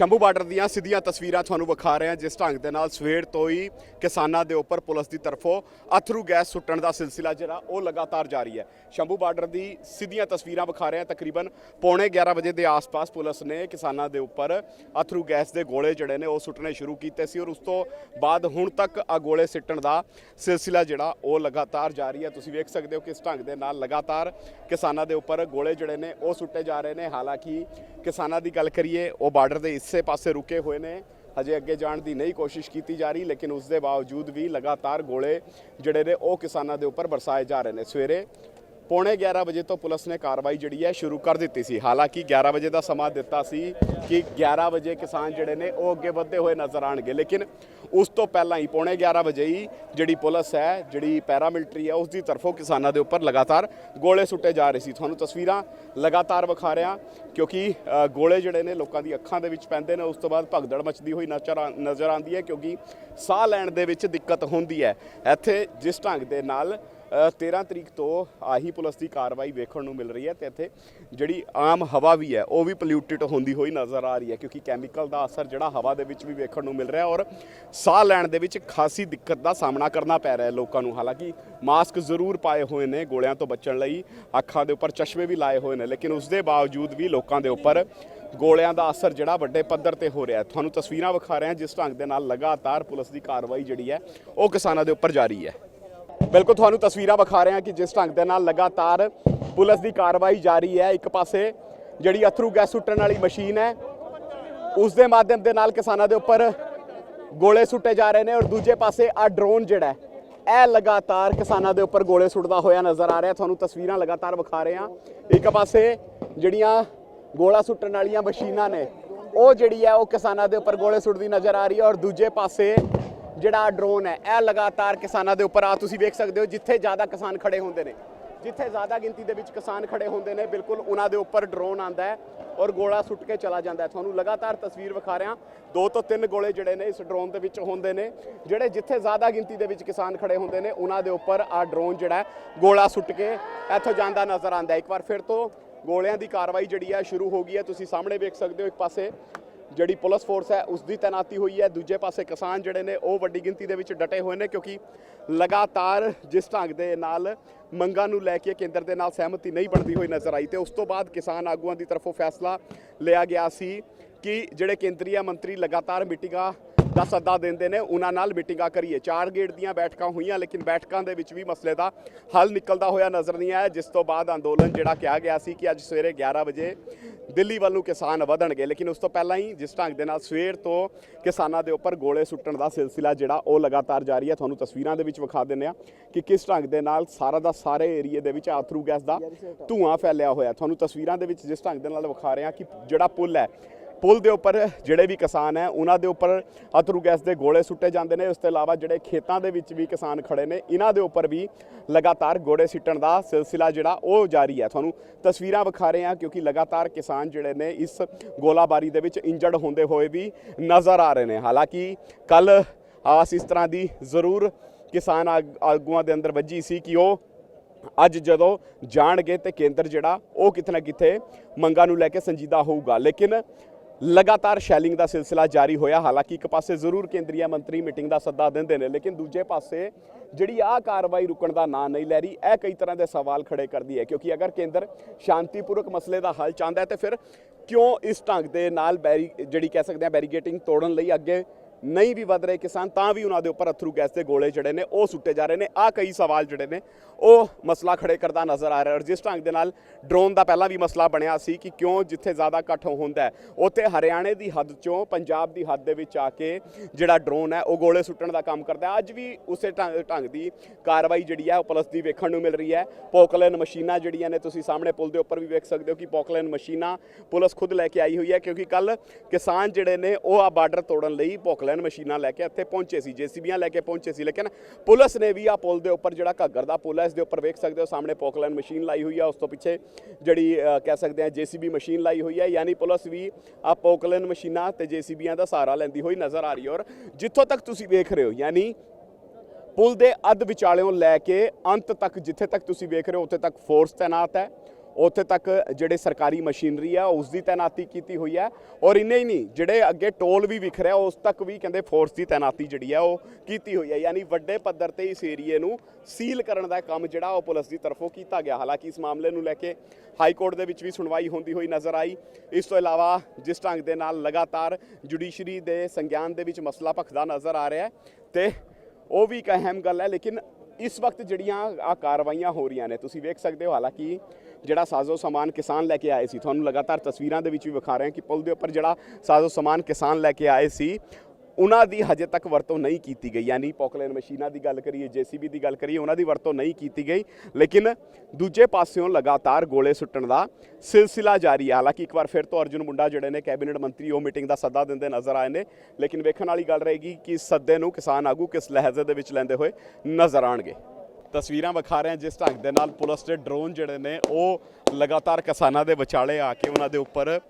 Shambhu border ਦੀਆਂ ਸਿੱਧੀਆਂ ਤਸਵੀਰਾਂ ਤੁਹਾਨੂੰ ਵਿਖਾ ਰਹੇ ਹਾਂ, ਜਿਸ ਢੰਗ ਦੇ ਨਾਲ ਸਵੇਰ ਤੋਂ ਹੀ ਕਿਸਾਨਾਂ ਦੇ ਉੱਪਰ ਪੁਲਿਸ ਦੀ ਤਰਫੋਂ ਅਥਰੂ ਗੈਸ ਸੁੱਟਣ ਦਾ ਸਿਲਸਿਲਾ ਜਿਹੜਾ, ਉਹ ਲਗਾਤਾਰ ਜਾਰੀ ਹੈ। ਸ਼ੰਭੂ ਬਾਰਡਰ ਦੀ ਸਿੱਧੀਆਂ ਤਸਵੀਰਾਂ ਵਿਖਾ ਰਹੇ ਹਾਂ, ਤਕਰੀਬਨ ਪੌਣੇ 11 ਵਜੇ ਦੇ ਆਸ-ਪਾਸ ਪੁਲਿਸ ਨੇ ਕਿਸਾਨਾਂ ਦੇ ਉੱਪਰ ਅਥਰੂ ਗੈਸ ਦੇ ਗੋਲੇ ਜਿਹੜੇ ਨੇ, ਉਹ ਸੁੱਟਣੇ ਸ਼ੁਰੂ ਕੀਤੇ ਸੀ ਔਰ ਉਸ ਤੋਂ ਬਾਅਦ ਹੁਣ ਤੱਕ ਆ ਗੋਲੇ ਸਿੱਟਣ ਦਾ ਸਿਲਸਿਲਾ ਜਿਹੜਾ, ਉਹ ਲਗਾਤਾਰ ਜਾਰੀ ਹੈ। ਤੁਸੀਂ ਵੇਖ ਸਕਦੇ ਹੋ ਕਿਸ ਢੰਗ ਦੇ ਨਾਲ ਲਗਾਤਾਰ ਕਿਸਾਨਾਂ ਦੇ ਉੱਪਰ ਗੋਲੇ ਜਿਹੜੇ ਨੇ, ਉਹ ਸੁੱਟੇ ਜਾ ਰਹੇ ਨੇ। ਹਾਲਾਂਕਿ ਕਿਸਾਨਾਂ ਦੀ ਗੱਲ ਕਰੀਏ, ਉਹ ਬਾਰਡਰ ਦੇ ਇਸੇ ਪਾਸੇ ਰੁਕੇ ਹੋਏ ਨੇ। ਹਜੇ ਅੱਗੇ ਜਾਣ ਦੀ ਨਹੀਂ ਕੋਸ਼ਿਸ਼ ਕੀਤੀ ਜਾ ਰਹੀ, ਲੇਕਿਨ ਉਸ ਦੇ ਬਾਵਜੂਦ ਵੀ ਲਗਾਤਾਰ ਗੋਲੇ ਜਿਹੜੇ ਨੇ ਉਹ ਕਿਸਾਨਾਂ ਦੇ ਉੱਪਰ ਬਰਸਾਏ ਜਾ ਰਹੇ ਨੇ। ਸਵੇਰੇ ਪੌਣੇ 11 ਵਜੇ ਤੋਂ ਪੁਲਿਸ ਨੇ ਕਾਰਵਾਈ ਜਿਹੜੀ ਹੈ ਸ਼ੁਰੂ ਕਰ ਦਿੱਤੀ ਸੀ। ਹਾਲਾਂਕਿ 11 ਵਜੇ ਦਾ ਸਮਾਂ ਦਿੱਤਾ ਸੀ ਕਿ 11 ਵਜੇ ਕਿਸਾਨ ਜਿਹੜੇ ਨੇ ਉਹ ਅੱਗੇ ਵਧਦੇ ਹੋਏ ਨਜ਼ਰ ਆਣਗੇ ਲੇਕਿਨ ਉਸ ਤੋਂ ਪਹਿਲਾਂ ਹੀ ਪੌਣੇ 11 ਵਜੇ ਹੀ ਜਿਹੜੀ ਪੁਲਿਸ ਹੈ, ਜਿਹੜੀ ਪੈਰਾਮਿਲਟਰੀ ਹੈ, ਉਸ ਦੀ ਤਰਫੋਂ ਕਿਸਾਨਾਂ ਦੇ ਉੱਪਰ ਲਗਾਤਾਰ ਗੋਲੇ ਸੁੱਟੇ ਜਾ ਰਹੇ ਸੀ। ਤੁਹਾਨੂੰ ਤਸਵੀਰਾਂ ਲਗਾਤਾਰ ਵਿਖਾ ਰਿਹਾ, ਕਿਉਂਕਿ ਗੋਲੇ ਜਿਹੜੇ ਨੇ ਲੋਕਾਂ ਦੀ ਅੱਖਾਂ ਦੇ ਵਿੱਚ ਪੈਂਦੇ ਨੇ, ਉਸ ਤੋਂ ਬਾਅਦ ਭਗਦੜ ਮਚਦੀ ਹੋਈ ਨਜ਼ਰ ਆ- ਨਜ਼ਰ ਆਉਂਦੀ ਹੈ, ਕਿਉਂਕਿ ਸਾਹ ਲੈਣ ਦੇ ਵਿੱਚ ਦਿੱਕਤ ਹੁੰਦੀ ਹੈ। ਇੱਥੇ ਜਿਸ ਢੰਗ ਦੇ ਨਾਲ 13 ਤਰੀਕ ਤੋਂ ਆਹੀ ਪੁਲਿਸ ਦੀ ਕਾਰਵਾਈ ਵੇਖਣ ਨੂੰ ਮਿਲ ਰਹੀ ਹੈ ਤੇ ਇੱਥੇ ਜਿਹੜੀ ਆਮ ਹਵਾ ਵੀ ਹੈ, ਉਹ ਵੀ ਪੋਲਿਊਟਡ ਹੁੰਦੀ ਹੋਈ ਨਜ਼ਰ ਆ ਰਹੀ ਹੈ ਕਿਉਂਕਿ ਕੈਮੀਕਲ ਦਾ ਅਸਰ ਜਿਹੜਾ ਹਵਾ ਦੇ ਵਿੱਚ ਵੀ ਵੇਖਣ ਨੂੰ ਮਿਲ ਰਿਹਾ ਔਰ ਸਾਹ ਲੈਣ ਦੇ ਵਿੱਚ ਖਾਸੀ ਦਿੱਕਤ ਦਾ ਸਾਹਮਣਾ ਕਰਨਾ ਪੈ ਰਿਹਾ ਹੈ ਲੋਕਾਂ ਨੂੰ। ਹਾਲਾਂਕਿ ਮਾਸਕ ਜ਼ਰੂਰ ਪਾਏ ਹੋਏ ਨੇ ਗੋਲਿਆਂ ਤੋਂ ਬਚਣ ਲਈ, ਅੱਖਾਂ ਦੇ ਉੱਪਰ ਚਸ਼ਮੇ ਵੀ ਲਾਏ ਹੋਏ ਨੇ, ਲੇਕਿਨ ਉਸ ਦੇ ਬਾਵਜੂਦ ਵੀ ਲੋਕਾਂ ਦੇ ਉੱਪਰ ਗੋਲਿਆਂ ਦਾ ਅਸਰ ਜਿਹੜਾ ਵੱਡੇ ਪੱਧਰ ਤੇ ਹੋ ਰਿਹਾ ਤੁਹਾਨੂੰ ਤਸਵੀਰਾਂ ਵਿਖਾ ਰਹੇ ਹਾਂ, ਜਿਸ ਢੰਗ ਦੇ ਨਾਲ ਲਗਾਤਾਰ ਪੁਲਿਸ ਦੀ ਕਾਰਵਾਈ ਜਿਹੜੀ ਹੈ, ਉਹ ਕਿਸਾਨਾਂ ਦੇ ਉੱਪਰ ਜਾਰੀ ਹੈ। ਬਿਲਕੁਲ ਤੁਹਾਨੂੰ ਤਸਵੀਰਾਂ ਵਿਖਾ ਰਹੇ ਹਾਂ ਕਿ ਜਿਸ ਢੰਗ ਦੇ ਨਾਲ ਲਗਾਤਾਰ ਪੁਲਿਸ ਦੀ ਕਾਰਵਾਈ ਜਾਰੀ ਹੈ, ਇੱਕ ਪਾਸੇ ਜਿਹੜੀ ਅਥਰੂ ਗੈਸ ਸੁੱਟਣ ਵਾਲੀ ਮਸ਼ੀਨ ਹੈ, ਉਸ ਦੇ ਮਾਧਿਅਮ ਦੇ ਨਾਲ ਕਿਸਾਨਾਂ ਦੇ ਉੱਪਰ ਗੋਲੇ ਸੁੱਟੇ ਜਾ ਰਹੇ ਨੇ ਔਰ ਦੂਜੇ ਪਾਸੇ ਆ ਡਰੋਨ ਜਿਹੜਾ ਇਹ ਲਗਾਤਾਰ ਕਿਸਾਨਾਂ ਦੇ ਉੱਪਰ ਗੋਲੇ ਸੁੱਟਦਾ ਹੋਇਆ ਨਜ਼ਰ ਆ ਰਿਹਾ। ਤੁਹਾਨੂੰ ਤਸਵੀਰਾਂ ਲਗਾਤਾਰ ਵਿਖਾ ਰਹੇ। ਹਾਂ ਇੱਕ ਪਾਸੇ ਜਿਹੜੀਆਂ ਗੋਲਾ ਸੁੱਟਣ ਵਾਲੀਆਂ ਮਸ਼ੀਨਾਂ ਨੇ, ਉਹ ਜਿਹੜੀ ਹੈ, ਉਹ ਕਿਸਾਨਾਂ ਦੇ ਉੱਪਰ ਗੋਲੇ ਸੁੱਟਦੀ ਨਜ਼ਰ ਆ ਰਹੀ ਹੈ ਔਰ ਦੂਜੇ ਪਾਸੇ ਜਿਹੜਾ ਡਰੋਨ ਹੈ, ਇਹ ਲਗਾਤਾਰ ਕਿਸਾਨਾਂ ਦੇ ਉੱਪਰ ਆ। ਤੁਸੀਂ ਵੇਖ ਸਕਦੇ ਹੋ ਜਿੱਥੇ ਜ਼ਿਆਦਾ ਕਿਸਾਨ ਖੜੇ ਹੁੰਦੇ ਨੇ। ਜਿੱਥੇ ਜ਼ਿਆਦਾ ਗਿਣਤੀ ਦੇ ਵਿੱਚ ਕਿਸਾਨ ਖੜੇ ਹੁੰਦੇ ਨੇ, ਬਿਲਕੁਲ ਉਹਨਾਂ ਦੇ ਉੱਪਰ ਡਰੋਨ ਆਂਦਾ ਹੈ ਔਰ ਗੋਲਾ ਸੁੱਟ ਕੇ ਚਲਾ ਜਾਂਦਾ ਹੈ। ਤੁਹਾਨੂੰ ਲਗਾਤਾਰ ਤਸਵੀਰ ਵਿਖਾ ਰਿਹਾ। ਦੋ ਤੋਂ ਤਿੰਨ ਗੋਲੇ ਜਿਹੜੇ ਨੇ ਇਸ ਡਰੋਨ ਦੇ ਵਿੱਚ ਹੁੰਦੇ ਨੇ। ਜਿਹੜੇ ਜਿੱਥੇ ਜ਼ਿਆਦਾ ਗਿਣਤੀ ਦੇ ਵਿੱਚ ਕਿਸਾਨ ਖੜੇ ਹੁੰਦੇ ਨੇ, ਉਹਨਾਂ ਦੇ ਉੱਪਰ ਆ ਡਰੋਨ ਜਿਹੜਾ ਗੋਲਾ ਸੁੱਟ ਕੇ ਇੱਥੋਂ ਜਾਂਦਾ ਨਜ਼ਰ ਆਂਦਾ ਇੱਕ ਵਾਰ ਫਿਰ ਤੋਂ ਗੋਲਿਆਂ ਦੀ ਕਾਰਵਾਈ ਜਿਹੜੀ ਹੈ, ਸ਼ੁਰੂ ਹੋ ਗਈ ਹੈ। ਤੁਸੀਂ ਸਾਹਮਣੇ ਵੇਖ ਸਕਦੇ ਹੋ ਇੱਕ ਪਾਸੇ। ਜਿਹੜੀ ਪੁਲਿਸ ਫੋਰਸ ਹੈ ਉਸ ਦੀ ਤੈਨਾਤੀ ਹੋਈ ਹੈ। ਦੂਜੇ ਪਾਸੇ ਕਿਸਾਨ ਜਿਹੜੇ ਨੇ, ਉਹ ਵੱਡੀ ਗਿਣਤੀ ਦੇ ਵਿੱਚ ਡਟੇ ਹੋਏ ਨੇ ਕਿਉਂਕਿ ਲਗਾਤਾਰ ਜਿਸ ਢੰਗ ਦੇ ਨਾਲ ਮੰਗਾਂ ਨੂੰ ਲੈ ਕੇ ਕੇਂਦਰ ਦੇ ਨਾਲ ਸਹਿਮਤੀ ਨਹੀਂ ਬਣਦੀ ਹੋਈ ਨਜ਼ਰ ਆਈ ਤੇ ਉਸ ਤੋਂ ਬਾਅਦ ਕਿਸਾਨ ਆਗੂਆਂ ਦੀ ਤਰਫੋਂ ਫੈਸਲਾ ਲਿਆ ਗਿਆ ਸੀ ਕਿ ਜਿਹੜੇ ਕੇਂਦਰੀ ਮੰਤਰੀ ਲਗਾਤਾਰ ਮੀਟਿੰਗਾਂ ਦਾ ਸੱਦਾ ਦਿੰਦੇ ਨੇ, ਉਹਨਾਂ ਨਾਲ ਮੀਟਿੰਗਾਂ ਕਰੀਏ। ਚਾਰ ਗੇਟ ਦੀਆਂ ਬੈਠਕਾਂ ਹੋਈਆਂ, ਲੇਕਿਨ ਬੈਠਕਾਂ ਦੇ ਵਿੱਚ ਵੀ ਮਸਲੇ ਦਾ ਹੱਲ ਨਿਕਲਦਾ ਹੋਇਆ ਨਜ਼ਰ ਨਹੀਂ ਆਇਆ, ਜਿਸ ਤੋਂ ਬਾਅਦ ਅੰਦੋਲਨ ਜਿਹੜਾ ਕਿਹਾ ਗਿਆ ਸੀ ਕਿ ਅੱਜ ਸਵੇਰੇ 11 ਵਜੇ ਦਿੱਲੀ ਵੱਲ ਨੂੰ ਕਿਸਾਨ ਵਧਣਗੇ, ਲੇਕਿਨ ਉਸ ਤੋਂ ਪਹਿਲਾਂ ਹੀ ਜਿਸ ਢੰਗ ਦੇ ਨਾਲ ਸਵੇਰ ਤੋਂ ਕਿਸਾਨਾਂ ਦੇ ਉੱਪਰ ਗੋਲੇ ਸੁੱਟਣ ਦਾ ਸਿਲਸਿਲਾ ਜਿਹੜਾ ਉਹ ਲਗਾਤਾਰ ਜਾਰੀ ਹੈ। ਤੁਹਾਨੂੰ ਤਸਵੀਰਾਂ ਦੇ ਵਿੱਚ ਵਿਖਾ ਦਿੰਦੇ ਆ ਕਿ ਕਿਸ ਢੰਗ ਦੇ ਨਾਲ ਸਾਰਾ ਦਾ ਸਾਰੇ ਏਰੀਏ ਦੇ ਵਿੱਚ ਆਥਰੂ ਗੈਸ ਦਾ ਧੂਆਂ ਫੈਲਿਆ ਹੋਇਆ ਤੁਹਾਨੂੰ ਤਸਵੀਰਾਂ ਦੇ ਵਿੱਚ ਜਿਸ ਢੰਗ ਦੇ ਨਾਲ ਵਿਖਾ ਰਹੇ ਆ ਕਿ ਜਿਹੜਾ ਪੁਲ ਹੈ ਪੁਲ ਦੇ ਉੱਪਰ ਜਿਹੜੇ ਵੀ ਕਿਸਾਨ ਹੈ, ਉਹਨਾਂ ਦੇ ਉੱਪਰ ਅਥਰੂ ਗੈਸ ਦੇ ਗੋਲੇ ਸੁੱਟੇ ਜਾਂਦੇ ਨੇ। ਉਸ ਤੋਂ ਇਲਾਵਾ ਜਿਹੜੇ ਖੇਤਾਂ ਦੇ ਵਿੱਚ ਵੀ ਕਿਸਾਨ ਖੜੇ ਨੇ, ਇਹਨਾਂ ਦੇ ਉੱਪਰ ਵੀ ਲਗਾਤਾਰ ਗੋਲੇ ਸਿੱਟਣ ਦਾ ਸਿਲਸਿਲਾ ਜਿਹੜਾ ਉਹ ਜਾਰੀ ਹੈ। ਤੁਹਾਨੂੰ ਤਸਵੀਰਾਂ ਵਿਖਾ ਰਹੇ ਹਾਂ, ਕਿਉਂਕਿ ਲਗਾਤਾਰ ਕਿਸਾਨ ਜਿਹੜੇ ਨੇ ਇਸ ਗੋਲਾਬਾਰੀ ਦੇ ਵਿੱਚ ਇੰਜਰਡ ਹੁੰਦੇ ਹੋਏ ਵੀ ਨਜ਼ਰ ਆ ਰਹੇ ਨੇ। ਹਾਲਾਂਕਿ ਕੱਲ ਆਸ ਇਸ ਤਰ੍ਹਾਂ ਦੀ ਜ਼ਰੂਰ ਕਿਸਾਨ ਆਗ- ਆਗੂਆਂ ਦੇ ਅੰਦਰ ਵੱਜੀ ਸੀ ਕਿ ਉਹ ਅੱਜ ਜਦੋਂ ਜਾਣਗੇ ਤੇ ਕੇਂਦਰ ਜਿਹੜਾ ਉਹ ਕਿਤੇ ਨਾ ਕਿਤੇ ਮੰਗਾਂ ਨੂੰ ਲੈ ਕੇ ਸੰਜੀਦਾ ਹੋਊਗਾ। ਲੇਕਿਨ ਲਗਾਤਾਰ ਸ਼ੈਲਿੰਗ ਦਾ ਸਿਲਸਿਲਾ ਜਾਰੀ ਹੋਇਆ। ਹਾਲਾਂਕਿ ਇੱਕ ਪਾਸੇ ਜ਼ਰੂਰ ਕੇਂਦਰੀ ਮੰਤਰੀ ਮੀਟਿੰਗ ਦਾ ਸੱਦਾ ਦਿੰਦੇ ਨੇ, ਲੇਕਿਨ ਦੂਜੇ ਪਾਸੇ ਜਿਹੜੀ ਆਹ ਕਾਰਵਾਈ ਰੁਕਣ ਦਾ ਨਾਂ ਨਹੀਂ ਲੈ ਰਹੀ, ਇਹ ਕਈ ਤਰ੍ਹਾਂ ਦੇ ਸਵਾਲ ਖੜੇ ਕਰਦੀ ਹੈ, ਕਿਉਂਕਿ ਅਗਰ ਕੇਂਦਰ ਸ਼ਾਂਤੀਪੂਰਵਕ ਮਸਲੇ ਦਾ ਹੱਲ ਚਾਹੁੰਦਾ ਹੈ, ਤੇ ਫਿਰ ਕਿਉਂ ਇਸ ਢੰਗ ਦੇ ਨਾਲ ਬੈਰੀ, ਜਿਹੜੀ ਕਹਿ ਸਕਦੇ ਆ ਬੈਰੀਗੇਟਿੰਗ ਤੋੜਨ ਲਈ ਅੱਗੇ ਨਹੀਂ ਵੀ ਵਧ ਰਹੇ ਕਿਸਾਨ, ਤਾਂ ਵੀ ਉਹਨਾਂ ਦੇ ਉੱਪਰ ਅਥਰੂ ਗੈਸ ਦੇ ਗੋਲੇ ਜਿਹੜੇ ਨੇ, ਉਹ ਸੁੱਟੇ ਜਾ ਰਹੇ ਨੇ। ਆ ਕਈ ਸਵਾਲ ਜਿਹੜੇ ਨੇ, ਉਹ ਮਸਲਾ ਖੜੇ ਕਰਦਾ ਨਜ਼ਰ ਆ ਰਿਹਾ ਔਰ ਜਿਸ ਢੰਗ ਦੇ ਨਾਲ ਡਰੋਨ ਦਾ ਪਹਿਲਾਂ ਵੀ ਮਸਲਾ ਬਣਿਆ ਸੀ ਕਿ ਕਿਉਂ ਜਿੱਥੇ ਜ਼ਿਆਦਾ ਇਕੱਠ ਹੁੰਦਾ ਹੈ, ਉੱਥੇ ਹਰਿਆਣੇ ਦੀ ਹੱਦ ਚੋਂ ਪੰਜਾਬ ਦੀ ਹੱਦ ਦੇ ਵਿੱਚ ਆ ਕੇ ਜਿਹੜਾ ਡਰੋਨ ਹੈ, ਉਹ ਗੋਲੇ ਸੁੱਟਣ ਦਾ ਕੰਮ ਕਰਦਾ ਅੱਜ ਵੀ ਉਸੇ ਢੰਗ ਦੀ ਕਾਰਵਾਈ ਜਿਹੜੀ ਹੈ, ਉਹ ਪੁਲਿਸ ਦੀ ਵੇਖਣ ਨੂੰ ਮਿਲ ਰਹੀ ਹੈ। ਪੋਕਲੈਨ ਮਸ਼ੀਨਾਂ ਜਿਹੜੀਆਂ ਨੇ, ਤੁਸੀਂ ਸਾਹਮਣੇ ਪੁਲ ਦੇ ਉੱਪਰ ਵੀ ਵੇਖ ਸਕਦੇ ਹੋ ਕਿ ਪੋਕਲੈਨ ਮਸ਼ੀਨਾਂ ਪੁਲਿਸ ਖੁਦ ਲੈ ਕੇ ਆਈ ਹੋਈ ਹੈ, ਕਿਉਂਕਿ ਕੱਲ ਕਿਸਾਨ ਜਿਹੜੇ ਨੇ, ਉਹ ਆ ਬਾਰਡਰ ਤੋੜਨ ਲਈ ਪੋਕਲੈਨ ਮਸ਼ੀਨਾਂ ਲੈ ਕੇ ਇੱਥੇ ਪਹੁੰਚੇ ਸੀ, ਜੀਸੀਬੀਆਂ ਲੈ ਕੇ ਪਹੁੰਚੇ ਸੀ, ਲੇਕਿਨ ਪੁਲਿਸ ਨੇ ਵੀ ਆ ਪੁਲ ਦੇ ਉੱਪਰ ਜਿਹੜਾ ਘੱਗਰ ਦਾ ਪੁਲ ਹੈ, ਇਸ ਦੇ ਉੱਪਰ ਵੇਖ ਸਕਦੇ ਹੋ ਸਾਹਮਣੇ ਪੋਕਲੈਨ ਮਸ਼ੀਨ ਲਾਈ ਹੋਈ ਹੈ ਉਸ ਤੋਂ ਪਿੱਛੇ ਜਿਹੜੀ ਕਹਿ ਸਕਦੇ ਆ ਜੀਸੀਬੀ ਮਸ਼ੀਨ ਲਾਈ ਹੋਈ ਹੈ, ਯਾਨੀ ਪੁਲਿਸ ਵੀ ਆ ਪੋਕਲੈਨ ਮਸ਼ੀਨਾਂ ਤੇ ਜੀਸੀਬੀਆਂ ਦਾ ਸਹਾਰਾ ਲੈਂਦੀ ਹੋਈ ਨਜ਼ਰ ਆ ਰਹੀ ਹੈ। ਔਰ ਜਿੱਥੋਂ ਤੱਕ ਤੁਸੀਂ ਵੇਖ ਰਹੇ ਹੋ, ਯਾਨੀ ਪੁਲ ਦੇ ਅੱਧ ਵਿਚਾਲਿਓਂ ਲੈ ਕੇ ਅੰਤ ਤੱਕ ਜਿੱਥੇ ਤੱਕ ਤੁਸੀਂ ਵੇਖ ਰਹੇ ਹੋ, ਉੱਥੇ ਤੱਕ ਫੋਰਸ ਤੈਨਾਤ ਹੈ। ਉੱਥੇ ਤੱਕ ਜਿਹੜੇ ਸਰਕਾਰੀ ਮਸ਼ੀਨਰੀ ਆ, ਉਸ ਦੀ ਤਾਇਨਾਤੀ ਕੀਤੀ ਹੋਈ ਹੈ ਔਰ ਇੰਨੇ ਹੀ ਨਹੀਂ, ਜਿਹੜੇ ਅੱਗੇ ਟੋਲ ਵੀ ਵਿਖ ਰਿਹਾ, ਉਸ ਤੱਕ ਵੀ ਕਹਿੰਦੇ ਫੋਰਸ ਦੀ ਤਾਇਨਾਤੀ ਜਿਹੜੀ ਹੈ ਉਹ ਕੀਤੀ ਹੋਈ ਹੈ ਯਾਨੀ ਵੱਡੇ ਪੱਧਰ ਤੇ ਇਸ ਏਰੀਏ ਨੂੰ ਸੀਲ ਕਰਨ ਦਾ ਕੰਮ ਜਿਹੜਾ, ਉਹ ਪੁਲਿਸ ਦੀ ਤਰਫੋਂ ਕੀਤਾ ਗਿਆ। ਹਾਲਾਂਕਿ ਇਸ ਮਾਮਲੇ ਨੂੰ ਲੈ ਕੇ ਹਾਈ ਕੋਰਟ ਦੇ ਵਿੱਚ ਵੀ ਸੁਣਵਾਈ ਹੁੰਦੀ ਹੋਈ ਨਜ਼ਰ ਆਈ। ਇਸ ਤੋਂ ਇਲਾਵਾ ਜਿਸ ਢੰਗ ਦੇ ਨਾਲ ਲਗਾਤਾਰ ਜੁਡੀਸ਼ਰੀ ਦੇ ਸੰਗਿਆਨ ਦੇ ਵਿੱਚ ਮਸਲਾ ਭਖਦਾ ਨਜ਼ਰ ਆ ਰਿਹਾ ਹੈ, ਤੇ ਉਹ ਵੀ ਇੱਕ ਅਹਿਮ ਗੱਲ ਹੈ, ਲੇਕਿਨ ਇਸ ਵਕਤ ਜਿਹੜੀਆਂ ਆ ਕਾਰਵਾਈਆਂ ਹੋ ਰਹੀਆਂ ਨੇ, ਤੁਸੀਂ ਵੇਖ ਸਕਦੇ ਹੋ ਹਾਲਾਂਕਿ ਜਿਹੜਾ ਸਾਜ਼ੋ ਸਮਾਨ ਕਿਸਾਨ ਲੈ ਕੇ ਆਏ ਸੀ, ਤੁਹਾਨੂੰ ਲਗਾਤਾਰ ਤਸਵੀਰਾਂ ਦੇ ਵਿੱਚ ਵੀ ਵਿਖਾ ਰਹੇ ਹਾਂ ਕਿ ਪੁਲ ਦੇ ਉੱਪਰ ਜਿਹੜਾ ਸਾਜ਼ੋ ਸਮਾਨ ਕਿਸਾਨ ਲੈ ਕੇ ਆਏ ਸੀ ਉਹਨਾਂ ਦੀ ਹਜੇ ਤੱਕ ਵਰਤੋਂ ਨਹੀਂ ਕੀਤੀ ਗਈ। ਯਾਨੀ ਪੋਕਲੇਨ ਮਸ਼ੀਨਾਂ ਦੀ ਗੱਲ ਕਰੀਏ, ਜੀਸੀਬੀ ਦੀ ਗੱਲ ਕਰੀਏ, ਉਹਨਾਂ ਦੀ ਵਰਤੋਂ ਨਹੀਂ ਕੀਤੀ ਗਈ। ਲੇਕਿਨ ਦੂਜੇ ਪਾਸਿਓਂ ਲਗਾਤਾਰ ਗੋਲੇ ਸੁੱਟਣ ਦਾ ਸਿਲਸਿਲਾ ਜਾਰੀ ਹੈ ਹਾਲਾਂਕਿ ਇੱਕ ਵਾਰ ਫਿਰ ਤੋਂ ਅਰਜੁਨ ਮੁੰਡਾ ਜਿਹੜੇ ਨੇ, ਕੈਬਨਿਟ ਮੰਤਰੀ, ਉਹ ਮੀਟਿੰਗ ਦਾ ਸੱਦਾ ਦਿੰਦੇ ਨਜ਼ਰ ਆਏ ਨੇ। ਲੇਕਿਨ ਵੇਖਣ ਵਾਲੀ ਗੱਲ ਰਹੇਗੀ ਕਿ ਸੱਦੇ ਨੂੰ ਕਿਸਾਨ ਆਗੂ ਕਿਸ ਲਹਿਜ਼ੇ ਦੇ ਵਿੱਚ ਲੈਂਦੇ ਹੋਏ ਨਜ਼ਰ ਆਣਗੇ ਤਸਵੀਰਾਂ ਵਿਖਾ ਰਹੇ ਹਾਂ ਜਿਸ ਢੰਗ ਦੇ ਨਾਲ ਪੁਲਿਸ ਦੇ ਡਰੋਨ ਜਿਹੜੇ ਨੇ, ਉਹ ਲਗਾਤਾਰ ਕਿਸਾਨਾਂ ਦੇ ਵਿਚਾਲੇ ਆ ਕੇ ਉਹਨਾਂ ਦੇ ਉੱਪਰ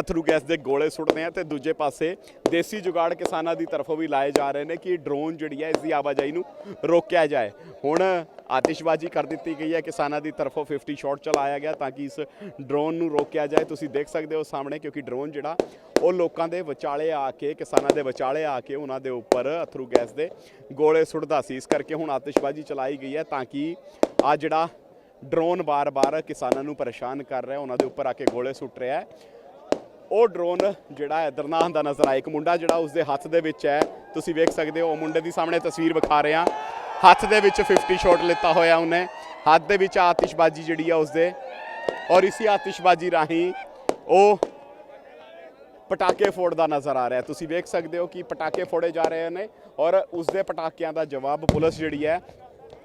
ਅਥਰੂ ਗੈਸ ਦੇ ਗੋਲੇ ਸੁੱਟਦੇ ਆ ਤੇ ਦੂਜੇ ਪਾਸੇ ਦੇਸੀ ਜੁਗਾੜ ਕਿਸਾਨਾਂ ਦੀ ਤਰਫੋਂ ਵੀ ਲਾਏ ਜਾ ਰਹੇ ਨੇ ਕਿ ਡਰੋਨ ਜਿਹੜੀ ਹੈ ਇਸ ਦੀ ਆਵਾਜਾਈ ਨੂੰ ਰੋਕਿਆ ਜਾਏ। ਹੁਣ ਆਤਿਸ਼ਬਾਜ਼ੀ ਕਰ ਦਿੱਤੀ ਗਈ ਹੈ, ਕਿਸਾਨਾਂ ਦੀ ਤਰਫੋਂ 50 ਸ਼ਾਟ ਚਲਾਇਆ ਗਿਆ ਤਾਂ ਕਿ ਇਸ ਡਰੋਨ ਨੂੰ ਰੋਕਿਆ ਜਾਏ। ਤੁਸੀਂ ਦੇਖ ਸਕਦੇ ਹੋ ਸਾਹਮਣੇ, ਕਿਉਂਕਿ ਡਰੋਨ ਜਿਹੜਾ, ਉਹ ਲੋਕਾਂ ਦੇ ਵਿਚਾਲੇ ਆ ਕੇ, ਕਿਸਾਨਾਂ ਦੇ ਵਿਚਾਲੇ ਆ ਕੇ ਉਹਨਾਂ ਦੇ ਉੱਪਰ ਅਥਰੂ ਗੈਸ ਦੇ ਗੋਲੇ ਸੁੱਟਦਾ ਸੀ। ਇਸ ਕਰਕੇ ਹੁਣ ਆਤਿਸ਼ਬਾਜ਼ੀ ਚਲਾਈ ਗਈ ਹੈ ਤਾਂ ਕਿ ਆ ਜਿਹੜਾ ਡਰੋਨ ਬਾਰ-ਬਾਰ ਕਿਸਾਨਾਂ ਨੂੰ ਪਰੇਸ਼ਾਨ ਕਰ ਰਿਹਾ, ਉਹਨਾਂ ਦੇ ਉੱਪਰ ਆ ਕੇ ਗੋਲੇ ਸੁੱਟ ਰਿਹਾ ਹੈ। ਉਹ ਡਰੋਨ ਜਿਹੜਾ ਹੈ ਦਰਨਾਹ ਦਾ ਨਜ਼ਰ ਆਇਆ। ਇੱਕ ਮੁੰਡਾ ਜਿਹੜਾ ਉਸਦੇ ਹੱਥ ਦੇ ਵਿੱਚ ਹੈ। ਤੁਸੀਂ ਵੇਖ ਸਕਦੇ ਹੋ, ਉਹ ਮੁੰਡੇ ਦੀ ਸਾਹਮਣੇ ਤਸਵੀਰ ਵਿਖਾ ਰਹੇ। ਹਾਂ ਹੱਥ ਦੇ ਵਿੱਚ 50 ਸ਼ਾਟ ਲਿੱਤਾ ਹੋਇਆ ਉਹਨੇ। ਹੱਥ ਦੇ ਵਿੱਚ ਆਤਿਸ਼ਬਾਜ਼ੀ ਜਿਹੜੀ ਆ ਉਸਦੇ। ਔਰ ਇਸੀ ਆਤਿਸ਼ਬਾਜ਼ੀ ਰਾਹੀਂ ਉਹ ਪਟਾਕੇ ਫੋੜਦਾ ਨਜ਼ਰ ਆ ਰਿਹਾ। ਤੁਸੀਂ ਵੇਖ ਸਕਦੇ ਹੋ ਕਿ ਪਟਾਕੇ ਫੋੜੇ ਜਾ ਰਹੇ ਨੇ। ਔਰ ਉਸਦੇ ਪਟਾਕਿਆਂ ਦਾ ਜਵਾਬ ਪੁਲਿਸ ਜਿਹੜੀ ਹੈ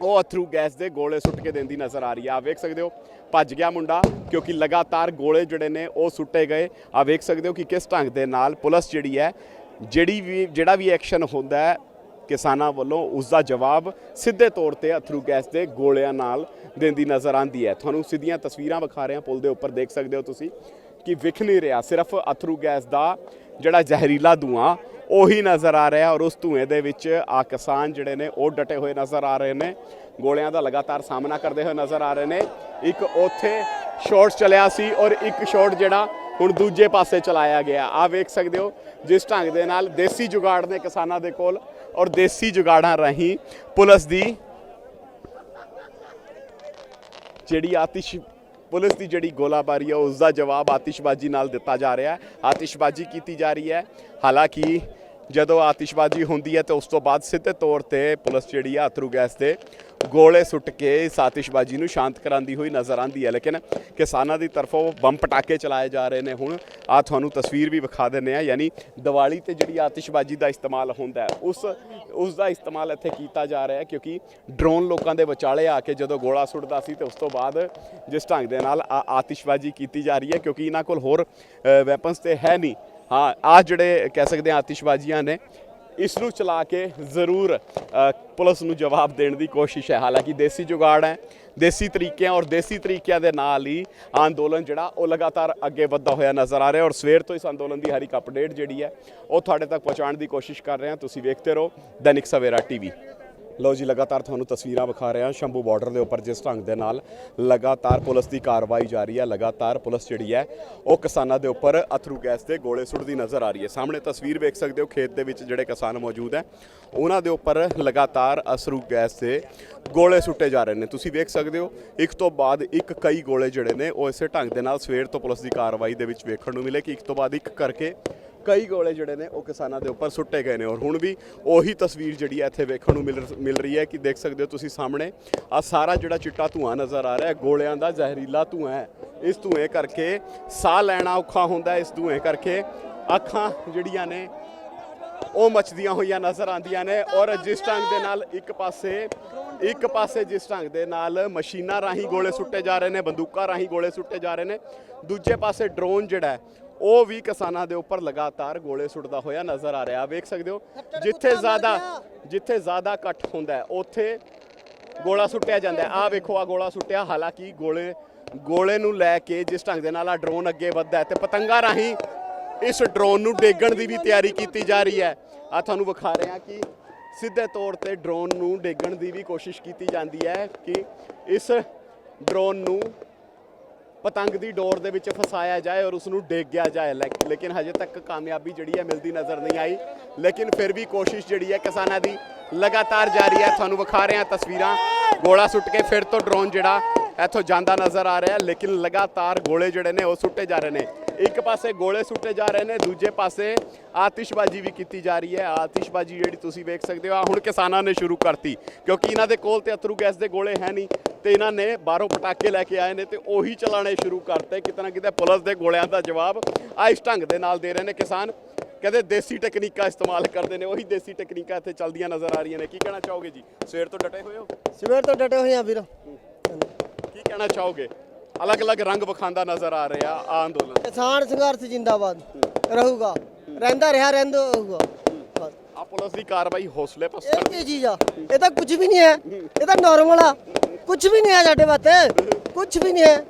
ਉਹ ਅਥਰੂ ਗੈਸ ਦੇ ਗੋਲੇ ਸੁੱਟ ਕੇ ਦਿੰਦੀ ਨਜ਼ਰ ਆ ਰਹੀ ਹੈ। ਆ ਵੇਖ ਸਕਦੇ ਹੋ, ਭੱਜ ਗਿਆ ਮੁੰਡਾ, ਕਿਉਂਕਿ ਲਗਾਤਾਰ ਗੋਲੇ ਜਿਹੜੇ ਨੇ ਉਹ ਸੁੱਟੇ ਗਏ। ਆ ਵੇਖ ਸਕਦੇ ਹੋ ਕਿ ਕਿਸ ਢੰਗ ਦੇ ਨਾਲ ਪੁਲਿਸ ਜਿਹੜੀ ਹੈ, ਜਿਹੜੀ ਵੀ, ਜਿਹੜਾ ਵੀ ਐਕਸ਼ਨ ਹੁੰਦਾ ਹੈ, ਕਿਸਾਨਾਂ ਵੱਲੋਂ ਉਸ ਦਾ ਜਵਾਬ ਸਿੱਧੇ ਤੌਰ ਤੇ ਅਥਰੂ ਗੈਸ ਦੇ ਗੋਲਿਆਂ ਨਾਲ ਦਿੰਦੀ ਨਜ਼ਰ ਆਂਦੀ ਹੈ। ਤੁਹਾਨੂੰ ਸਿੱਧੀਆਂ ਤਸਵੀਰਾਂ ਵਿਖਾ ਰਹੇ ਹਾਂ, ਪੁਲ ਦੇ ਉੱਪਰ ਦੇਖ ਸਕਦੇ ਹੋ ਤੁਸੀਂ ਕਿ ਵਿਖ ਨਹੀਂ ਰਿਹਾ। ਸਿਰਫ ਅਥਰੂ ਗੈਸ ਦਾ ਜਿਹੜਾ ਜ਼ਹਿਰੀਲਾ ਧੂਆਂ ਉਹੀ ਨਜ਼ਰ ਆ ਰਿਹਾ ਔਰ ਉਸ ਧੂਏ ਦੇ ਵਿੱਚ ਆ ਕਿਸਾਨ ਜਿਹੜੇ ਨੇ ਉਹ ਡਟੇ ਹੋਏ ਨਜ਼ਰ ਆ ਰਹੇ ਨੇ। ਗੋਲਿਆਂ ਦਾ ਲਗਾਤਾਰ ਸਾਹਮਣਾ ਕਰਦੇ ਹੋਏ ਨਜ਼ਰ ਆ ਰਹੇ ਨੇ। ਇੱਕ ਉੱਥੇ ਸ਼ਾਟ ਚਲਿਆ ਸੀ ਔਰ ਇੱਕ ਸ਼ਾਟ ਜਿਹੜਾ ਹੁਣ ਦੂਜੇ ਪਾਸੇ ਚਲਾਇਆ ਗਿਆ। ਆ ਵੇਖ ਸਕਦੇ ਹੋ, ਜਿਸ ਢੰਗ ਦੇ ਨਾਲ ਦੇਸੀ ਜੁਗਾੜ ਨੇ ਕਿਸਾਨਾਂ ਦੇ ਕੋਲ ਔਰ ਦੇਸੀ ਜੁਗਾੜਾਂ ਰਾਹੀਂ ਪੁਲਿਸ ਦੀ ਜਿਹੜੀ ਆਤਿਸ਼ ਪੁਲਿਸ ਦੀ ਜਿਹੜੀ ਗੋਲਾਬਾਰੀ ਹੈ ਉਸ ਦਾ ਜਵਾਬ ਆਤਿਸ਼ਬਾਜ਼ੀ ਨਾਲ ਦਿੱਤਾ ਜਾ ਰਿਹਾ ਹੈ। ਆਤਿਸ਼ਬਾਜ਼ੀ ਕੀਤੀ ਜਾ ਰਹੀ ਹੈ। ਹਾਲਾਂਕਿ ਜਦੋਂ ਆਤਿਸ਼ਬਾਜ਼ੀ ਹੁੰਦੀ ਹੈ ਤੇ ਉਸ ਤੋਂ ਬਾਅਦ ਸਿੱਧੇ ਤੌਰ ਤੇ ਪੁਲਿਸ ਜਿਹੜੀ ਆ ਅਥਰੂ ਗੈਸ ਦੇ ਗੋਲੇ ਸੁੱਟ ਕੇ ਇਸ ਆਤਿਸ਼ਬਾਜ਼ੀ ਨੂੰ ਸ਼ਾਂਤ ਕਰਾਉਂਦੀ ਹੋਈ ਨਜ਼ਰ ਆਉਂਦੀ ਹੈ। ਲੇਕਿਨ ਕਿਸਾਨਾਂ ਦੀ ਤਰਫੋਂ ਬੰਬ ਪਟਾਕੇ ਚਲਾਏ ਜਾ ਰਹੇ ਨੇ। ਹੁਣ ਆ ਤੁਹਾਨੂੰ ਤਸਵੀਰ ਵੀ ਵਿਖਾ ਦਿੰਨੇ ਆ ਯਾਨੀ ਦੀਵਾਲੀ ਤੇ ਜਿਹੜੀ ਆਤਿਸ਼ਬਾਜ਼ੀ ਦਾ ਇਸਤੇਮਾਲ ਹੁੰਦਾ ਹੈ, ਉਸ ਉਸ ਦਾ ਇਸਤੇਮਾਲ ਇੱਥੇ ਕੀਤਾ ਜਾ ਰਿਹਾ ਹੈ ਕਿਉਂਕਿ ਡਰੋਨ ਲੋਕਾਂ ਦੇ ਵਿਚਾਲੇ ਆ ਕੇ ਜਦੋਂ ਗੋਲਾ ਸੁੱਟਦਾ ਸੀ ਤੇ ਉਸ ਤੋਂ ਬਾਅਦ ਜਿਸ ਢੰਗ ਦੇ ਨਾਲ ਆਤਿਸ਼ਬਾਜ਼ੀ ਕੀਤੀ ਜਾ ਰਹੀ ਹੈ ਕਿਉਂਕਿ ਇਹਨਾਂ ਕੋਲ ਹੋਰ ਵੈਪਨਸ ਤੇ ਹੈ ਨਹੀਂ। ਹਾਂ ਆ ਜਿਹੜੇ ਕਹਿ ਸਕਦੇ ਆ ਆਤਿਸ਼ਬਾਜ਼ੀਆਂ ਨੇ ਇਸ ਨੂੰ ਚਲਾ ਕੇ ਜ਼ਰੂਰ ਪੁਲਿਸ ਨੂੰ ਜਵਾਬ ਦੇਣ ਦੀ ਕੋਸ਼ਿਸ਼ ਹੈ। ਹਾਲਾਂਕਿ ਦੇਸੀ ਜੁਗਾੜ ਹੈ, ਦੇਸੀ ਤਰੀਕਿਆਂ ਔਰ ਦੇਸੀ ਤਰੀਕਿਆਂ ਦੇ ਨਾਲ ਹੀ ਅੰਦੋਲਨ ਜਿਹੜਾ ਉਹ ਲਗਾਤਾਰ ਅੱਗੇ ਵੱਧਦਾ ਹੋਇਆ ਨਜ਼ਰ ਆ ਰਿਹਾ ਔਰ ਸਵੇਰ ਤੋਂ ਇਸ ਅੰਦੋਲਨ ਦੀ ਹਰ ਇੱਕ ਅਪਡੇਟ ਜਿਹੜੀ ਹੈ, ਉਹ ਤੁਹਾਡੇ ਤੱਕ ਪਹੁੰਚਾਉਣ ਦੀ ਕੋਸ਼ਿਸ਼ ਕਰ ਰਹੇ ਹਾਂ। ਤੁਸੀਂ ਵੇਖਦੇ ਰਹੋ, ਦੈਨਿਕ ਸਵੇਰਾ ਟੀਵੀ। ਲਓ ਜੀ, ਲਗਾਤਾਰ ਤੁਹਾਨੂੰ ਤਸਵੀਰਾਂ ਵਿਖਾ ਰਹੇ ਹਾਂ ਸ਼ੰਭੂ ਬਾਰਡਰ ਦੇ ਉੱਪਰ ਜਿਸ ਢੰਗ ਦੇ ਨਾਲ ਲਗਾਤਾਰ ਪੁਲਿਸ ਦੀ ਕਾਰਵਾਈ ਜਾਰੀ ਹੈ। ਲਗਾਤਾਰ ਪੁਲਿਸ ਜਿਹੜੀ ਹੈ, ਉਹ ਕਿਸਾਨਾਂ ਦੇ ਉੱਪਰ ਅਥਰੂ ਗੈਸ ਦੇ ਗੋਲੇ ਸੁੱਟਦੀ ਨਜ਼ਰ ਆ ਰਹੀ ਹੈ। ਸਾਹਮਣੇ ਤਸਵੀਰ ਵੇਖ ਸਕਦੇ ਹੋ, ਖੇਤ ਦੇ ਵਿੱਚ ਜਿਹੜੇ ਕਿਸਾਨ ਮੌਜੂਦ ਹੈ, ਉਹਨਾਂ ਦੇ ਉੱਪਰ ਲਗਾਤਾਰ ਅਥਰੂ ਗੈਸ ਦੇ ਗੋਲੇ ਸੁੱਟੇ ਜਾ ਰਹੇ ਨੇ। ਤੁਸੀਂ ਵੇਖ ਸਕਦੇ ਹੋ, ਇੱਕ ਤੋਂ ਬਾਅਦ ਇੱਕ ਕਈ ਗੋਲੇ ਜਿਹੜੇ ਨੇ, ਉਹ ਇਸੇ ਢੰਗ ਦੇ ਨਾਲ ਸਵੇਰ ਤੋਂ ਪੁਲਿਸ ਦੀ ਕਾਰਵਾਈ ਦੇ ਵਿੱਚ ਵੇਖਣ ਨੂੰ ਮਿਲੇ ਕਿ ਇੱਕ ਤੋਂ ਬਾਅਦ ਇੱਕ ਕਰਕੇ ਕਈ ਗੋਲੇ ਜਿਹੜੇ ਨੇ ਉਹ ਕਿਸਾਨਾਂ ਦੇ ਉੱਪਰ ਸੁੱਟੇ ਗਏ ਨੇ ਔਰ ਹੁਣ ਵੀ ਉਹੀ ਤਸਵੀਰ ਜਿਹੜੀ ਹੈ ਇੱਥੇ ਵੇਖਣ ਨੂੰ ਮਿਲ ਮਿਲ ਰਹੀ ਹੈ ਕਿ ਦੇਖ ਸਕਦੇ ਹੋ ਤੁਸੀਂ ਸਾਹਮਣੇ ਆ ਸਾਰਾ ਜਿਹੜਾ ਚਿੱਟਾ ਧੂਆਂ ਨਜ਼ਰ ਆ ਰਿਹਾ ਹੈ, ਗੋਲਿਆਂ ਦਾ ਜ਼ਹਿਰੀਲਾ ਧੂਆਂ ਹੈ। ਇਸ ਧੂਏ ਕਰਕੇ ਸਾਹ ਲੈਣਾ ਔਖਾ ਹੁੰਦਾ ਇਸ ਧੂਏ ਕਰਕੇ ਅੱਖਾਂ ਜਿਹੜੀਆਂ ਨੇ, ਉਹ ਮਚਦੀਆਂ ਹੋਈਆਂ ਨਜ਼ਰ ਆਉਂਦੀਆਂ ਨੇ ਔਰ ਜਿਸ ਢੰਗ ਦੇ ਨਾਲ ਇੱਕ ਪਾਸੇ ਇੱਕ ਪਾਸੇ ਜਿਸ ਢੰਗ ਦੇ ਨਾਲ ਮਸ਼ੀਨਾਂ ਰਾਹੀਂ ਗੋਲੇ ਸੁੱਟੇ ਜਾ ਰਹੇ ਨੇ, ਬੰਦੂਕਾਂ ਰਾਹੀਂ ਗੋਲੇ ਸੁੱਟੇ ਜਾ ਰਹੇ ਨੇ, ਦੂਜੇ ਪਾਸੇ ਡਰੋਨ ਜਿਹੜਾ ਉਹ ਵੀ ਕਿਸਾਨਾਂ ਦੇ ਉੱਪਰ ਲਗਾਤਾਰ ਗੋਲੇ ਸੁੱਟਦਾ ਹੋਇਆ ਨਜ਼ਰ ਆ ਰਿਹਾ। ਵੇਖ ਸਕਦੇ ਹੋ ਜਿੱਥੇ ਜ਼ਿਆਦਾ ਜਿੱਥੇ ਜ਼ਿਆਦਾ ਇਕੱਠ ਹੁੰਦਾ ਉੱਥੇ ਗੋਲਾ ਸੁੱਟਿਆ ਜਾਂਦਾ ਆਹ ਵੇਖੋ ਆ ਗੋਲਾ ਸੁੱਟਿਆ। ਹਾਲਾਂਕਿ ਗੋਲੇ ਗੋਲੇ ਨੂੰ ਲੈ ਕੇ ਜਿਸ ਢੰਗ ਦੇ ਨਾਲ ਆ ਡਰੋਨ ਅੱਗੇ ਵੱਧਦਾ ਤੇ ਪਤੰਗਾ ਰਾਹੀਂ ਇਸ ਡਰੋਨ ਨੂੰ ਡੇਗਣ ਦੀ ਵੀ ਤਿਆਰੀ ਕੀਤੀ ਜਾ ਰਹੀ ਹੈ। ਆ ਤੁਹਾਨੂੰ ਵਿਖਾ ਰਹੇ ਹਾਂ ਕਿ ਸਿੱਧੇ ਤੌਰ ਤੇ ਡਰੋਨ ਨੂੰ ਡੇਗਣ ਦੀ ਵੀ ਕੋਸ਼ਿਸ਼ ਕੀਤੀ ਜਾਂਦੀ ਹੈ ਕਿ ਇਸ ਡਰੋਨ ਨੂੰ ਪਤੰਗ ਦੀ ਡੋਰ ਦੇ ਵਿੱਚ ਫਸਾਇਆ ਜਾਏ ਔਰ ਉਸ ਨੂੰ ਡੇਗਿਆ ਜਾਏ। ਲੈ- ਲੇਕਿਨ ਹਜੇ ਤੱਕ ਕਾਮਯਾਬੀ ਜਿਹੜੀ ਹੈ ਮਿਲਦੀ ਨਜ਼ਰ ਨਹੀਂ ਆਈ। ਲੇਕਿਨ ਫਿਰ ਵੀ ਕੋਸ਼ਿਸ਼ ਜਿਹੜੀ ਹੈ ਕਿਸਾਨਾਂ ਦੀ ਲਗਾਤਾਰ ਜਾਰੀ ਹੈ। ਤੁਹਾਨੂੰ ਵਿਖਾ ਰਹੇ ਹਾਂ ਤਸਵੀਰਾਂ। ਗੋਲਾ ਸੁੱਟ ਕੇ ਫਿਰ ਤੋਂ ਡਰੋਨ ਜਿਹੜਾ ਇੱਥੋਂ ਜਾਂਦਾ ਨਜ਼ਰ ਆ ਰਿਹਾ ਲੇਕਿਨ ਲਗਾਤਾਰ ਗੋਲੇ ਜਿਹੜੇ ਨੇ ਉਹ ਸੁੱਟੇ ਜਾ ਰਹੇ ਨੇ। ਇੱਕ ਪਾਸੇ ਗੋਲੇ ਸੁੱਟੇ ਜਾ ਰਹੇ ਨੇ, ਦੂਜੇ ਪਾਸੇ ਆਤਿਸ਼ਬਾਜ਼ੀ ਵੀ ਕੀਤੀ ਜਾ ਰਹੀ ਹੈ। ਆਤਿਸ਼ਬਾਜ਼ੀ ਜਿਹੜੀ ਤੁਸੀਂ ਵੇਖ ਸਕਦੇ ਹੋ ਹੁਣ ਕਿਸਾਨਾਂ ਨੇ ਸ਼ੁਰੂ ਕਰਤੀ। ਕਿਉਂਕਿ ਇਹਨਾਂ ਦੇ ਕੋਲ ਤੇ ਅਥਰੂ ਗੈਸ ਦੇ ਗੋਲੇ ਹੈ ਨਹੀਂ। ਤੇ ਇਹਨਾਂ ਨੇ ਬਾਹਰੋਂ ਪਟਾਕੇ ਲੈ ਕੇ ਆਏ ਨੇ ਤੇ ਉਹੀ ਚਲਾਣੇ ਸ਼ੁਰੂ ਕਰਤੇ। ਕਿਤੇ ਨਾ ਕਿਤੇ ਪੁਲਿਸ ਦੇ ਗੋਲਿਆਂ ਦਾ ਜਵਾਬ ਆ ਇਸ ਢੰਗ ਦੇ ਨਾਲ ਦੇ ਰਹੇ ਨੇ। ਕਿਸਾਨ ਕਹਿੰਦੇ ਦੇਸੀ ਟੈਕਨੀਕਾਂ ਇਸਤੇਮਾਲ ਕਰਦੇ ਨੇ। ਉਹੀ ਦੇਸੀ ਟੈਕਨੀਕਾਂ ਇੱਥੇ ਚੱਲਦੀਆਂ ਨਜ਼ਰ ਆ ਰਹੀਆਂ ਨੇ। ਕੀ ਕਹਿਣਾ ਚਾਹੋਗੇ ਜੀ? ਸਵੇਰ ਤੋਂ ਡਟੇ ਹੋਏ ਹੋ? ਸਵੇਰ ਤੋਂ ਡਟੇ ਹੋਏ ਆ ਵੀਰ। ਕੀ ਕਹਿਣਾ ਚਾਹੋਗੇ? ਅਲੱਗ-ਅਲੱਗ ਰੰਗ ਵਿਖਾਉਂਦਾ ਨਜ਼ਰ ਆ ਰਿਹਾ ਆ ਅੰਦੋਲਨ ਕਿਸਾਨ ਸੰਘਰਸ਼ ਜਿੰਦਾਬਾਦ। ਰਹੂਗਾ। ਰਹਿੰਦਾ ਰਿਹਾ ਰਹਿੰਦਾ ਬਸ ਆ ਪੁਲਿਸ ਦੀ ਕਾਰਵਾਈ ਹੌਸਲੇ ਇਹ ਪਸੰਦ ਕੀ ਚੀਜ਼ ਆ? ਇਹ ਤਾਂ ਕੁਝ ਵੀ ਨਹੀਂ ਹੈ। ਇਹ ਤਾਂ ਨਾਰਮਲ ਆ। ਕੁਝ ਵੀ ਨਹੀਂ ਹੈ ਸਾਡੇ ਵਾਸਤੇ। ਕੁਝ ਵੀ ਨਹੀਂ ਹੈ।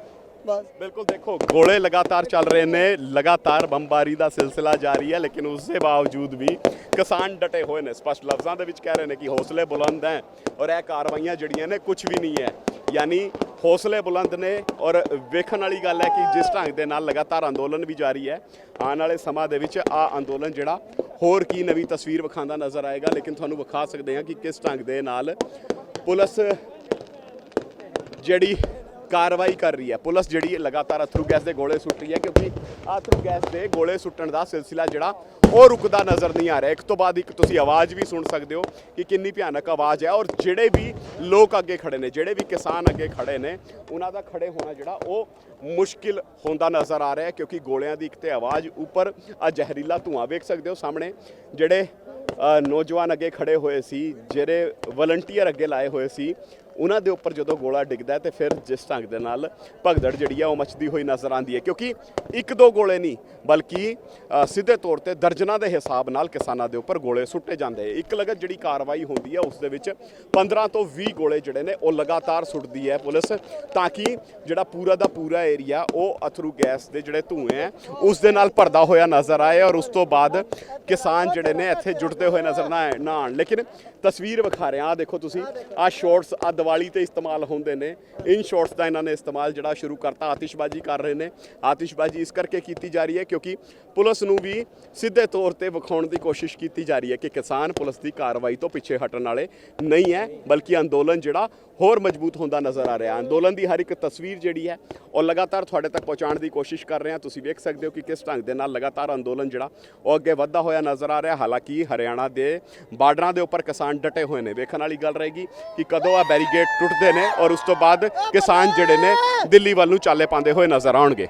ਬਸ। ਬਿਲਕੁਲ ਦੇਖੋ, ਗੋਲੇ ਲਗਾਤਾਰ ਚੱਲ ਰਹੇ ਨੇ, ਲਗਾਤਾਰ ਬੰਬਾਰੀ ਦਾ ਸਿਲਸਿਲਾ ਜਾਰੀ ਹੈ, ਲੇਕਿਨ ਉਸ ਦੇ ਬਾਵਜੂਦ ਵੀ ਕਿਸਾਨ ਡਟੇ ਹੋਏ ਨੇ। ਸਪਸ਼ਟ ਲਫ਼ਜ਼ਾਂ ਦੇ ਵਿੱਚ ਕਹਿ ਰਹੇ ਨੇ ਕਿ ਹੌਸਲੇ ਬੁਲੰਦ ਹੈ ਔਰ ਇਹ ਕਾਰਵਾਈਆਂ ਜਿਹੜੀਆਂ ਨੇ, ਕੁਝ ਵੀ ਨਹੀਂ ਹੈ। ਯਾਨੀ ਹੌਸਲੇ ਬੁਲੰਦ ਨੇ ਔਰ ਵੇਖਣ ਵਾਲੀ ਗੱਲ ਹੈ ਕਿ ਜਿਸ ਢੰਗ ਦੇ ਨਾਲ ਲਗਾਤਾਰ ਅੰਦੋਲਨ ਵੀ ਜਾਰੀ ਹੈ, ਆਉਣ ਵਾਲੇ ਸਮਾਂ ਦੇ ਵਿੱਚ ਆ ਅੰਦੋਲਨ ਜਿਹੜਾ, ਹੋਰ ਕੀ ਨਵੀਂ ਤਸਵੀਰ ਵਿਖਾਉਂਦਾ ਨਜ਼ਰ ਆਏਗਾ, ਲੇਕਿਨ ਤੁਹਾਨੂੰ ਵਿਖਾ ਸਕਦੇ ਹਾਂ ਕਿ ਕਿਸ ਢੰਗ ਦੇ ਨਾਲ ਪੁਲਿਸ ਜਿਹੜੀ ਕਾਰਵਾਈ ਕਰ ਰਹੀ ਹੈ। ਪੁਲਿਸ ਜਿਹੜੀ ਹੈ ਲਗਾਤਾਰ ਅਥਰੂ ਗੈਸ ਦੇ ਗੋਲੇ ਸੁੱਟ ਰਹੀ ਹੈ ਕਿਉਂਕਿ ਅਥਰੂ ਗੈਸ ਦੇ ਗੋਲੇ ਸੁੱਟਣ ਦਾ ਸਿਲਸਿਲਾ ਜਿਹੜਾ, ਉਹ ਰੁਕਦਾ ਨਜ਼ਰ ਨਹੀਂ ਆ ਰਿਹਾ। ਇੱਕ ਤੋਂ ਬਾਅਦ ਇੱਕ ਤੁਸੀਂ ਆਵਾਜ਼ ਵੀ ਸੁਣ ਸਕਦੇ ਹੋ ਕਿ ਕਿੰਨੀ ਭਿਆਨਕ ਆਵਾਜ਼ ਹੈ ਔਰ ਜਿਹੜੇ ਵੀ ਲੋਕ ਅੱਗੇ ਖੜੇ ਨੇ, ਜਿਹੜੇ ਵੀ ਕਿਸਾਨ ਅੱਗੇ ਖੜੇ ਨੇ, ਉਹਨਾਂ ਦਾ ਖੜੇ ਹੋਣਾ ਜਿਹੜਾ, ਉਹ ਮੁਸ਼ਕਿਲ ਹੁੰਦਾ ਨਜ਼ਰ ਆ ਰਿਹਾ ਹੈ ਕਿਉਂਕਿ ਗੋਲਿਆਂ ਦੀ ਇੱਕ ਤੇ ਆਵਾਜ਼ ਉੱਪਰ ਆ ਜ਼ਹਿਰੀਲਾ ਧੂਆਂ ਵੇਖ ਸਕਦੇ ਹੋ ਸਾਹਮਣੇ। ਜਿਹੜੇ ਨੌਜਵਾਨ ਅੱਗੇ ਖੜੇ ਹੋਏ ਸੀ, ਜਿਹੜੇ ਵਲੰਟੀਅਰ ਅੱਗੇ ਲਾਏ ਹੋਏ ਸੀ ਉਹਨਾਂ ਦੇ ਉੱਪਰ ਜਦੋਂ ਗੋਲਾ ਡਿੱਗਦਾ ਹੈ ਤੇ ਫਿਰ ਜਿਸ ਢੰਗ ਦੇ ਨਾਲ ਭਗਦੜ ਜਿਹੜੀ ਆ ਉਹ ਮਚਦੀ ਹੋਈ ਨਜ਼ਰ ਆਉਂਦੀ ਹੈ। ਕਿਉਂਕਿ ਇੱਕ ਦੋ ਗੋਲੇ ਨਹੀਂ, ਬਲਕਿ ਸਿੱਧੇ ਤੌਰ ਤੇ ਦਰਜਨਾਂ ਦੇ ਹਿਸਾਬ ਨਾਲ ਕਿਸਾਨਾਂ ਦੇ ਉੱਪਰ ਗੋਲੇ ਸੁੱਟੇ ਜਾਂਦੇ ਇੱਕ ਲਗਤ ਜਿਹੜੀ ਕਾਰਵਾਈ ਹੁੰਦੀ ਹੈ, ਉਸ ਦੇ ਵਿੱਚ 15 ਤੋਂ 20 ਗੋਲੇ ਜਿਹੜੇ ਨੇ, ਉਹ ਲਗਾਤਾਰ ਸੁੱਟਦੀ ਹੈ ਪੁਲਿਸ, ਤਾਂ ਕਿ ਜਿਹੜਾ ਪੂਰਾ ਦਾ ਪੂਰਾ ਏਰੀਆ, ਉਹ ਅਥਰੂ ਗੈਸ ਦੇ ਜਿਹੜੇ ਧੂਏ ਹੈ, ਉਸ ਦੇ ਨਾਲ ਭਰਦਾ ਹੋਇਆ ਨਜ਼ਰ ਆਏ ਔਰ ਉਸ ਤੋਂ ਬਾਅਦ ਕਿਸਾਨ ਜਿਹੜੇ ਨੇ ਇੱਥੇ ਜੁੜਦੇ ਹੋਏ ਨਜ਼ਰ ਨਾ ਆਏ- ਆਉਣ। ਲੇਕਿਨ ਤਸਵੀਰ ਵਿਖਾ ਰਿਹਾ ਆ ਦੇਖੋ ਤੁਸੀਂ ਆ ਸ਼ਾਰਟਸ ਆ ਦੀਵਾਲੀ ਤੇ ਇਸਤੇਮਾਲ ਹੁੰਦੇ ਨੇ। ਇਨ ਸ਼ਾਰਟਸ ਦਾ ਇਹਨਾਂ ਨੇ ਇਸਤੇਮਾਲ ਜਿਹੜਾ ਸ਼ੁਰੂ ਕਰਤਾ, ਆਤਿਸ਼ਬਾਜ਼ੀ ਕਰ ਰਹੇ ਨੇ। ਆਤਿਸ਼ਬਾਜ਼ੀ ਇਸ ਕਰਕੇ ਕੀਤੀ ਜਾ ਰਹੀ ਹੈ ਕਿਉਂਕਿ ਪੁਲਿਸ ਨੂੰ ਵੀ ਸਿੱਧੇ ਤੌਰ ਤੇ ਵਿਖਾਉਣ ਦੀ ਕੋਸ਼ਿਸ਼ ਕੀਤੀ ਜਾ ਰਹੀ ਹੈ ਕਿ ਕਿਸਾਨ ਪੁਲਿਸ ਦੀ ਕਾਰਵਾਈ ਤੋਂ ਪਿੱਛੇ ਹਟਣ ਵਾਲੇ ਨਹੀਂ ਹੈ, ਬਲਕਿ ਅੰਦੋਲਨ ਜਿਹੜਾ ਹੋਰ ਮਜ਼ਬੂਤ ਹੁੰਦਾ ਨਜ਼ਰ ਆ ਰਿਹਾ। ਅੰਦੋਲਨ ਦੀ ਹਰ ਇੱਕ ਤਸਵੀਰ ਜਿਹੜੀ ਹੈ, ਉਹ ਲਗਾਤਾਰ ਤੁਹਾਡੇ ਤੱਕ ਪਹੁੰਚਾਉਣ ਦੀ ਕੋਸ਼ਿਸ਼ ਕਰ ਰਹੇ ਹਾਂ। ਤੁਸੀਂ ਵੇਖ ਸਕਦੇ ਹੋ ਕਿ ਕਿਸ ਢੰਗ ਦੇ ਨਾਲ ਲਗਾਤਾਰ ਅੰਦੋਲਨ ਜਿਹੜਾ, ਉਹ ਅੱਗੇ ਵੱਧਦਾ ਹੋਇਆ ਨਜ਼ਰ ਆ ਰਿਹਾ। ਹਾਲਾਂਕਿ ਹਰਿਆਣਾ ਦੇ ਬਾਰਡਰਾਂ ਦੇ ਉੱਪਰ ਕਿਸਾਨ ਡਟੇ ਹੋਏ ਨੇ। ਵੇਖਣ ਵਾਲੀ ਗੱਲ ਰਹੇਗੀ ਕਿ ਕਦੋਂ ਆ ਬੈਰੀਗੇਡ ਟੁੱਟਦੇ ਨੇ ਔਰ ਉਸ ਤੋਂ ਬਾਅਦ ਕਿਸਾਨ ਜਿਹੜੇ ਨੇ ਦਿੱਲੀ ਵੱਲ ਨੂੰ ਚਾਲੇ ਪਾਉਂਦੇ ਹੋਏ ਨਜ਼ਰ ਆਉਣਗੇ।